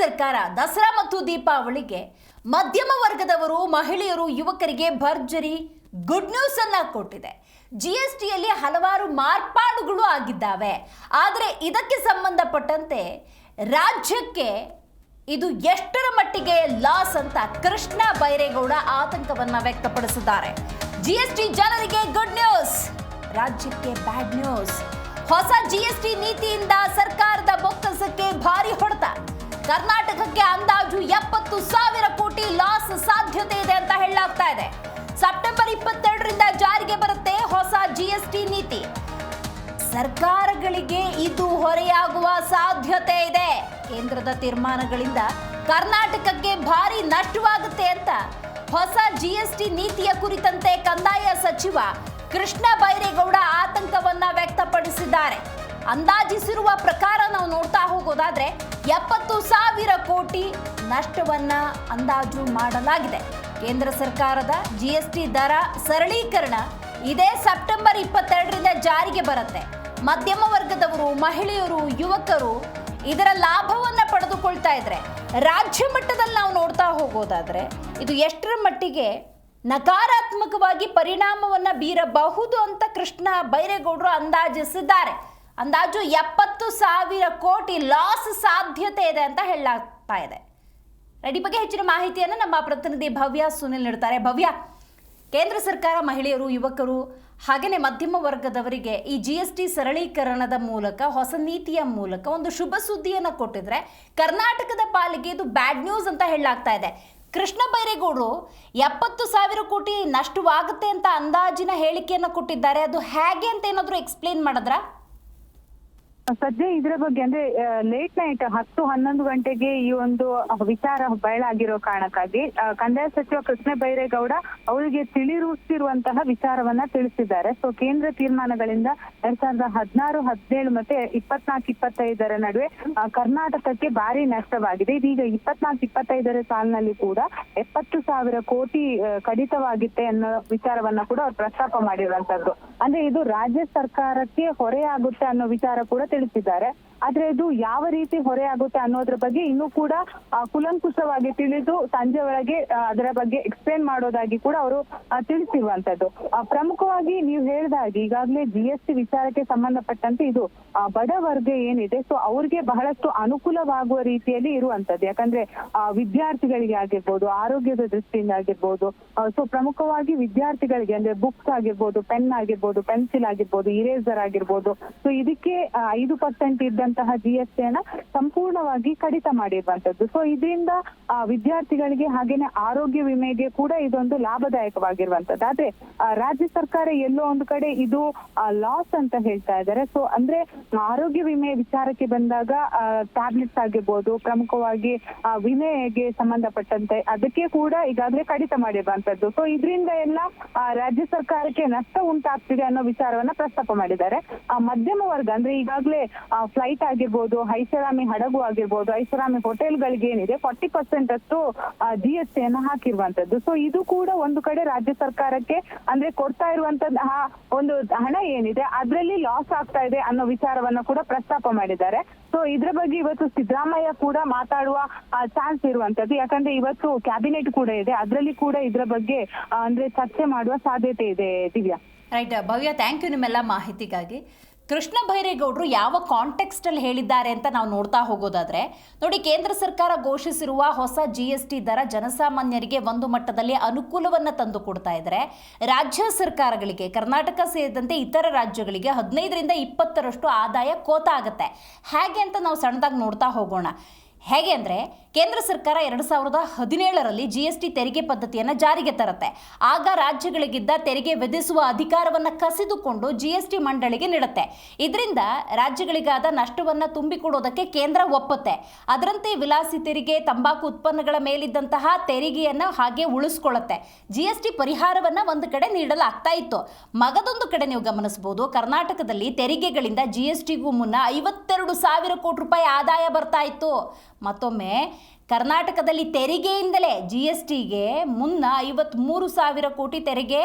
ಸರ್ಕಾರ ದಸರಾ ಮತ್ತು ದೀಪಾವಳಿಗೆ ಮಧ್ಯಮ ವರ್ಗದವರು, ಮಹಿಳೆಯರು, ಯುವಕರಿಗೆ ಭರ್ಜರಿ ಗುಡ್ ನ್ಯೂಸ್ ಅನ್ನ ಕೊಟ್ಟಿದೆ. ಜಿ ಎಸ್ ಟಿಯಲ್ಲಿ ಹಲವಾರು ಮಾರ್ಪಾಡುಗಳು ಆಗಿದ್ದಾವೆ. ಆದರೆ ಇದಕ್ಕೆ ಸಂಬಂಧಪಟ್ಟಂತೆ ರಾಜ್ಯಕ್ಕೆ ಇದು ಎಷ್ಟರ ಮಟ್ಟಿಗೆ ಲಾಸ್ ಅಂತ ಕೃಷ್ಣ ಬೈರೇಗೌಡ ಆತಂಕವನ್ನ ವ್ಯಕ್ತಪಡಿಸಿದ್ದಾರೆ. ಜಿ ಎಸ್ ಟಿ ಜನರಿಗೆ ಗುಡ್ ನ್ಯೂಸ್ ರಾಜ್ಯಕ್ಕೆ ಬ್ಯಾಡ್ ನ್ಯೂಸ್ ಹೊಸ ಜಿ ಎಸ್ ಟಿ ನೀತಿಯಿಂದ ಸರ್ಕಾರದ ಬೊಕ್ಕಸಕ್ಕೆ ಭಾರಿ ಹೊಡೆತ. ಕರ್ನಾಟಕಕ್ಕೆ ಅಂದಾಜು ಎಪ್ಪತ್ತು ಸಾವಿರ ಕೋಟಿ ಲಾಸ್ ಸಾಧ್ಯತೆ ಇದೆ ಅಂತ ಹೇಳಲಾಗ್ತಾ ಇದೆ. ಸೆಪ್ಟೆಂಬರ್ ಇಪ್ಪತ್ತೆರಡರಿಂದ ಜಾರಿಗೆ ಬರುತ್ತೆ ಹೊಸ ಜಿಎಸ್ಟಿ ನೀತಿ. ಸರ್ಕಾರಗಳಿಗೆ ಇದು ಹೊರೆಯಾಗುವ ಸಾಧ್ಯತೆ ಇದೆ. ಕೇಂದ್ರದ ತೀರ್ಮಾನಗಳಿಂದ ಕರ್ನಾಟಕಕ್ಕೆ ಭಾರಿ ನಷ್ಟವಾಗುತ್ತೆ ಅಂತ ಹೊಸ ಜಿಎಸ್ಟಿ ನೀತಿಯ ಕುರಿತಂತೆ ಕಂದಾಯ ಸಚಿವ ಕೃಷ್ಣ ಬೈರೇಗೌಡ ಆತಂಕವನ್ನ ವ್ಯಕ್ತಪಡಿಸಿದ್ದಾರೆ. ಅಂದಾಜಿಸಿರುವ ಪ್ರಕಾರ ನಾವು ನೋಡ್ತಾ ಹೋಗೋದಾದ್ರೆ ಎಪ್ಪತ್ತು ಸಾವಿರ ಕೋಟಿ ನಷ್ಟವನ್ನ ಅಂದಾಜು ಮಾಡಲಾಗಿದೆ. ಕೇಂದ್ರ ಸರ್ಕಾರದ ಜಿ ಎಸ್ ಟಿ ದರ ಸರಳೀಕರಣ ಇದೇ ಸೆಪ್ಟೆಂಬರ್ ಇಪ್ಪತ್ತೆರಡರಿಂದ ಜಾರಿಗೆ ಬರುತ್ತೆ. ಮಧ್ಯಮ ವರ್ಗದವರು, ಮಹಿಳೆಯರು, ಯುವಕರು ಇದರ ಲಾಭವನ್ನ ಪಡೆದುಕೊಳ್ತಾ ಇದ್ರೆ, ರಾಜ್ಯ ಮಟ್ಟದಲ್ಲಿ ನಾವು ನೋಡ್ತಾ ಹೋಗೋದಾದ್ರೆ ಇದು ಎಷ್ಟರ ಮಟ್ಟಿಗೆ ನಕಾರಾತ್ಮಕವಾಗಿ ಪರಿಣಾಮವನ್ನ ಬೀರಬಹುದು ಅಂತ ಕೃಷ್ಣ ಬೈರೇಗೌಡರು ಅಂದಾಜಿಸಿದ್ದಾರೆ. ಅಂದಾಜು ಎಪ್ಪತ್ತು ಸಾವಿರ ಕೋಟಿ ಲಾಸ್ ಸಾಧ್ಯತೆ ಇದೆ ಅಂತ ಹೇಳಲಾಗ್ತಾ ಇದೆ. ರೆಡಿ ಬಗ್ಗೆ ಹೆಚ್ಚಿನ ಮಾಹಿತಿಯನ್ನು ನಮ್ಮ ಪ್ರತಿನಿಧಿ ಭವ್ಯ ಸುನಿಲ್ ನೀಡ್ತಾರೆ ಭವ್ಯ, ಕೇಂದ್ರ ಸರ್ಕಾರ ಮಹಿಳೆಯರು, ಯುವಕರು ಹಾಗೆಯೇ ಮಧ್ಯಮ ವರ್ಗದವರಿಗೆ ಈ ಜಿ ಎಸ್ ಟಿ ಸರಳೀಕರಣದ ಮೂಲಕ, ಹೊಸ ನೀತಿಯ ಮೂಲಕ ಒಂದು ಶುಭ ಸುದ್ದಿಯನ್ನು ಕೊಟ್ಟಿದ್ರೆ ಕರ್ನಾಟಕದ ಪಾಲಿಗೆ ಇದು ಬ್ಯಾಡ್ ನ್ಯೂಸ್ ಅಂತ ಹೇಳಲಾಗ್ತಾ ಇದೆ. ಕೃಷ್ಣ ಬೈರೇಗೌಡರು ಎಪ್ಪತ್ತು ಸಾವಿರ ಕೋಟಿ ನಷ್ಟವಾಗುತ್ತೆ ಅಂತ ಅಂದಾಜಿನ ಹೇಳಿಕೆಯನ್ನು ಕೊಟ್ಟಿದ್ದಾರೆ. ಅದು ಹೇಗೆ ಅಂತ ಏನಾದರೂ ಎಕ್ಸ್ಪ್ಲೇನ್ ಮಾಡಿದ್ರಾ? ಸದ್ಯ ಇದರ ಬಗ್ಗೆ ಅಂದ್ರೆ ಲೇಟ್ ನೈಟ್ ಹತ್ತು ಹನ್ನೊಂದು ಗಂಟೆಗೆ ಈ ಒಂದು ವಿಚಾರ ಬಯಲಾಗಿರೋ ಕಾರಣಕ್ಕಾಗಿ ಕಂದಾಯ ಸಚಿವ ಕೃಷ್ಣ ಬೈರೇಗೌಡ ಅವರಿಗೆ ತಿಳಿರುತ್ತಿರುವಂತಹ ವಿಚಾರವನ್ನ ತಿಳಿಸಿದ್ದಾರೆ. ಸೊ ಕೇಂದ್ರ ತೀರ್ಮಾನಗಳಿಂದ ಎರಡ್ ಸಾವಿರದ ಹದಿನಾರು, ಹದಿನೇಳು ಮತ್ತೆ ಇಪ್ಪತ್ನಾಲ್ಕು, ಇಪ್ಪತ್ತೈದರ ನಡುವೆ ಕರ್ನಾಟಕಕ್ಕೆ ಭಾರಿ ನಷ್ಟವಾಗಿದೆ. ಇದೀಗ ಇಪ್ಪತ್ನಾಲ್ಕು, ಇಪ್ಪತ್ತೈದರ ಸಾಲಿನಲ್ಲಿ ಕೂಡ ಎಪ್ಪತ್ತು ಸಾವಿರ ಕೋಟಿ ಕಡಿತವಾಗಿತ್ತೆ ಅನ್ನೋ ವಿಚಾರವನ್ನ ಕೂಡ ಅವ್ರು ಪ್ರಸ್ತಾಪ ಮಾಡಿರುವಂತದ್ದು. ಅಂದ್ರೆ ಇದು ರಾಜ್ಯ ಸರ್ಕಾರಕ್ಕೆ ಹೊರೆಯಾಗುತ್ತೆ ಅನ್ನೋ ವಿಚಾರ ಕೂಡ ತಿಳಿಸಿದ್ದಾರೆ. ಆದ್ರೆ ಇದು ಯಾವ ರೀತಿ ಹೊರೆಯಾಗುತ್ತೆ ಅನ್ನೋದ್ರ ಬಗ್ಗೆ ಇನ್ನೂ ಕೂಡ ಕುಲಂಕುಷವಾಗಿ ತಿಳಿದು ಸಂಜೆ ಒಳಗೆ ಅದರ ಬಗ್ಗೆ ಎಕ್ಸ್ಪ್ಲೇನ್ ಮಾಡೋದಾಗಿ ಕೂಡ ಅವರು ತಿಳಿಸಿರುವಂತದ್ದು. ಪ್ರಮುಖವಾಗಿ ನೀವು ಹೇಳಿದ ಹಾಗೆ ಈಗಾಗಲೇ ಜಿ ಎಸ್ ಟಿ ವಿಚಾರಕ್ಕೆ ಸಂಬಂಧಪಟ್ಟಂತೆ ಇದು ಬಡ ವರ್ಗ ಏನಿದೆ ಸೊ ಅವ್ರಿಗೆ ಬಹಳಷ್ಟು ಅನುಕೂಲವಾಗುವ ರೀತಿಯಲ್ಲಿ ಇರುವಂತದ್ದು. ಯಾಕಂದ್ರೆ ವಿದ್ಯಾರ್ಥಿಗಳಿಗೆ ಆಗಿರ್ಬೋದು ಆರೋಗ್ಯದ ದೃಷ್ಟಿಯಿಂದ ಆಗಿರ್ಬೋದು ಸೊ ಪ್ರಮುಖವಾಗಿ ವಿದ್ಯಾರ್ಥಿಗಳಿಗೆ ಅಂದ್ರೆ ಬುಕ್ಸ್ ಆಗಿರ್ಬೋದು ಪೆನ್ ಆಗಿರ್ಬೋದು ಪೆನ್ಸಿಲ್ ಆಗಿರ್ಬೋದು ಇರೇಸರ್ ಆಗಿರ್ಬೋದು. ಸೊ ಇದಕ್ಕೆ ಆ, ಐದು ಪರ್ಸೆಂಟ್ ಇದ್ದಂತಹ ಜಿ ಎಸ್ ಟಿಯನ್ನ ಸಂಪೂರ್ಣವಾಗಿ ಕಡಿತ ಮಾಡಿರುವಂತದ್ದು. ಸೊ ಇದರಿಂದ ವಿದ್ಯಾರ್ಥಿಗಳಿಗೆ ಹಾಗೇನೆ ಆರೋಗ್ಯ ವಿಮೆಗೆ ಕೂಡ ಇದೊಂದು ಲಾಭದಾಯಕವಾಗಿರುವಂತದ್ದು. ಆದ್ರೆ ರಾಜ್ಯ ಸರ್ಕಾರ ಎಲ್ಲೋ ಒಂದು ಕಡೆ ಇದು ಲಾಸ್ ಅಂತ ಹೇಳ್ತಾ ಇದ್ದಾರೆ. ಸೊ ಅಂದ್ರೆ ಆರೋಗ್ಯ ವಿಮೆ ವಿಚಾರಕ್ಕೆ ಬಂದಾಗ ಟ್ಯಾಬ್ಲೆಟ್ಸ್ ಆಗಿರ್ಬೋದು ಪ್ರಮುಖವಾಗಿ ವಿಮೆಗೆ ಸಂಬಂಧಪಟ್ಟಂತೆ ಅದಕ್ಕೆ ಕೂಡ ಈಗಾಗಲೇ ಕಡಿತ ಮಾಡಿರುವಂತದ್ದು. ಸೊ ಇದರಿಂದ ಎಲ್ಲ ರಾಜ್ಯ ಸರ್ಕಾರಕ್ಕೆ ನಷ್ಟ ಉಂಟಾಗ್ತಿದೆ ಅನ್ನೋ ವಿಚಾರವನ್ನ ಪ್ರಸ್ತಾಪ ಮಾಡಿದ್ದಾರೆ. ಆ, ಮಧ್ಯಮ ವರ್ಗ ಅಂದ್ರೆ ಈಗಾಗಲೇ ಫ್ಲೈಟ್ ಆಗಿರ್ಬೋದು, ಐಷಾರಾಮಿ ಹಡಗು ಆಗಿರ್ಬೋದು, ಐಷಾರಾಮಿ ಹೋಟೆಲ್ಗಳಿಗೆ ಏನಿದೆ ಫಾರ್ಟಿ ಪರ್ಸೆಂಟ್ ಅಷ್ಟು ಜಿ ಎಸ್ ಟಿ ಅನ್ನ ಹಾಕಿರುವಂತದ್ದು ಸೊ ಇದು ಕೂಡ ಒಂದು ಕಡೆ ರಾಜ್ಯ ಸರ್ಕಾರಕ್ಕೆ, ಅಂದ್ರೆ ಕೊಡ್ತಾ ಇರುವಂತ ಒಂದು ಹಣ ಏನಿದೆ, ಅದರಲ್ಲಿ ಲಾಸ್ ಆಗ್ತಾ ಇದೆ ಅನ್ನೋ ವಿಚಾರವನ್ನ ಕೂಡ ಪ್ರಸ್ತಾಪ ಮಾಡಿದ್ದಾರೆ. ಸೊ ಇದ್ರ ಬಗ್ಗೆ ಇವತ್ತು ಸಿದ್ದರಾಮಯ್ಯ ಕೂಡ ಮಾತಾಡುವ ಚಾನ್ಸ್ ಇರುವಂತದ್ದು ಯಾಕಂದ್ರೆ ಇವತ್ತು ಕ್ಯಾಬಿನೆಟ್ ಕೂಡ ಇದೆ. ಅದರಲ್ಲಿ ಕೂಡ ಇದ್ರ ಬಗ್ಗೆ ಅಂದ್ರೆ ಚರ್ಚೆ ಮಾಡುವ ಸಾಧ್ಯತೆ ಇದೆ Divya. Right Bhavya thank you ನಿಮ್ಮೆಲ್ಲ ಮಾಹಿತಿಗಾಗಿ. ಕೃಷ್ಣ ಬೈರೇಗೌಡರು ಯಾವ ಕಾಂಟೆಕ್ಸ್ಟಲ್ಲಿ ಹೇಳಿದ್ದಾರೆ ಅಂತ ನಾವು ನೋಡ್ತಾ ಹೋಗೋದಾದ್ರೆ, ನೋಡಿ ಕೇಂದ್ರ ಸರ್ಕಾರ ಘೋಷಿಸಿರುವ ಹೊಸ ಜಿ ಎಸ್ ಟಿ ದರ ಜನಸಾಮಾನ್ಯರಿಗೆ ಒಂದು ಮಟ್ಟದಲ್ಲಿ ಅನುಕೂಲವನ್ನು ತಂದು ಕೊಡ್ತಾ ಇದ್ದಾರೆ ರಾಜ್ಯ ಸರ್ಕಾರಗಳಿಗೆ, ಕರ್ನಾಟಕ ಸೇರಿದಂತೆ ಇತರ ರಾಜ್ಯಗಳಿಗೆ ಹದಿನೈದರಿಂದ ಇಪ್ಪತ್ತರಷ್ಟು ಆದಾಯ ಕೋತ ಆಗುತ್ತೆ. ಹೇಗೆ ಅಂತ ನಾವು ಸಣ್ಣದಾಗಿ ನೋಡ್ತಾ ಹೋಗೋಣ. ಹೇಗೆ ಅಂದರೆ ಕೇಂದ್ರ ಸರ್ಕಾರ ಎರಡು ಸಾವಿರದ ಹದಿನೇಳರಲ್ಲಿ ಜಿ ಎಸ್ ಟಿ ತೆರಿಗೆ ಪದ್ಧತಿಯನ್ನು ಜಾರಿಗೆ ತರುತ್ತೆ. ಆಗ ರಾಜ್ಯಗಳಿಗಿದ್ದ ತೆರಿಗೆ ವಿಧಿಸುವ ಅಧಿಕಾರವನ್ನು ಕಸಿದುಕೊಂಡು ಜಿ ಎಸ್ ಟಿ ಮಂಡಳಿಗೆ ನೀಡುತ್ತೆ. ಇದರಿಂದ ರಾಜ್ಯಗಳಿಗಾದ ನಷ್ಟವನ್ನು ತುಂಬಿಕೊಡೋದಕ್ಕೆ ಕೇಂದ್ರ ಒಪ್ಪುತ್ತೆ. ಅದರಂತೆ ವಿಲಾಸಿ ತೆರಿಗೆ, ತಂಬಾಕು ಉತ್ಪನ್ನಗಳ ಮೇಲಿದ್ದಂತಹ ತೆರಿಗೆಯನ್ನು ಹಾಗೆ ಉಳಿಸ್ಕೊಳ್ಳುತ್ತೆ ಜಿ ಎಸ್ ಟಿ ಪರಿಹಾರವನ್ನು ಒಂದು ಕಡೆ ನೀಡಲಾಗ್ತಾ ಇತ್ತು. ಮಗದೊಂದು ಕಡೆ ನೀವು ಗಮನಿಸಬಹುದು ಕರ್ನಾಟಕದಲ್ಲಿ ತೆರಿಗೆಗಳಿಂದ ಜಿ ಎಸ್ ಟಿಗೂ ಮುನ್ನ ಐವತ್ತೆರಡು ಸಾವಿರ ಕೋಟಿ ರೂಪಾಯಿ ಆದಾಯ ಬರ್ತಾ ಇತ್ತು. ಮತ್ತೊಮ್ಮೆ, ಕರ್ನಾಟಕದಲ್ಲಿ ತೆರಿಗೆಯಿಂದಲೇ ಜಿ ಎಸ್ ಟಿಗೆ ಮುನ್ನ ಐವತ್ತ್ಮೂರು ಸಾವಿರ ಕೋಟಿ ತೆರಿಗೆ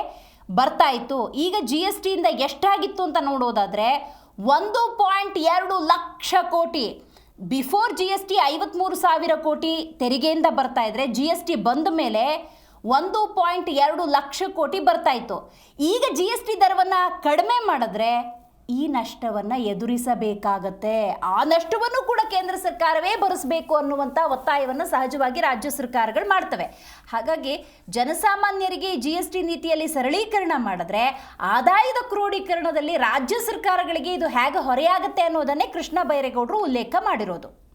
ಬರ್ತಾ ಇತ್ತು ಈಗ ಜಿ ಎಸ್ ಟಿಯಿಂದ ಎಷ್ಟಾಗಿತ್ತು ಅಂತ ನೋಡೋದಾದರೆ, ಒಂದು ಪಾಯಿಂಟ್ ಎರಡು ಲಕ್ಷ ಕೋಟಿ. ಬಿಫೋರ್ ಜಿ ಎಸ್ ಟಿ ಐವತ್ತ್ಮೂರು ಸಾವಿರ ಕೋಟಿ ತೆರಿಗೆಯಿಂದ ಬರ್ತಾ ಇದ್ರೆ ಜಿ ಎಸ್ ಟಿ ಬಂದ ಮೇಲೆ ಒಂದು ಪಾಯಿಂಟ್ ಎರಡು ಲಕ್ಷ ಕೋಟಿ ಬರ್ತಾ ಇತ್ತು ಈಗ ಜಿ ಎಸ್ ಟಿ ದರವನ್ನು ಕಡಿಮೆ ಮಾಡಿದ್ರೆ ಈ ನಷ್ಟವನ್ನು ಎದುರಿಸಬೇಕಾಗತ್ತೆ. ಆ ನಷ್ಟವನ್ನು ಕೂಡ ಕೇಂದ್ರ ಸರ್ಕಾರವೇ ಭರಿಸಬೇಕು ಅನ್ನುವಂಥ ಒತ್ತಾಯವನ್ನು ಸಹಜವಾಗಿ ರಾಜ್ಯ ಸರ್ಕಾರಗಳು ಮಾಡ್ತವೆ. ಹಾಗಾಗಿ ಜನಸಾಮಾನ್ಯರಿಗೆ ಜಿ ಎಸ್ ಟಿ ನೀತಿಯಲ್ಲಿ ಸರಳೀಕರಣ ಮಾಡಿದ್ರೆ ಆದಾಯದ ಕ್ರೋಢೀಕರಣದಲ್ಲಿ ರಾಜ್ಯ ಸರ್ಕಾರಗಳಿಗೆ ಇದು ಹೇಗೆ ಹೊರೆಯಾಗುತ್ತೆ ಅನ್ನೋದನ್ನೇ ಕೃಷ್ಣ ಬೈರೇಗೌಡರು ಉಲ್ಲೇಖ ಮಾಡಿರೋದು.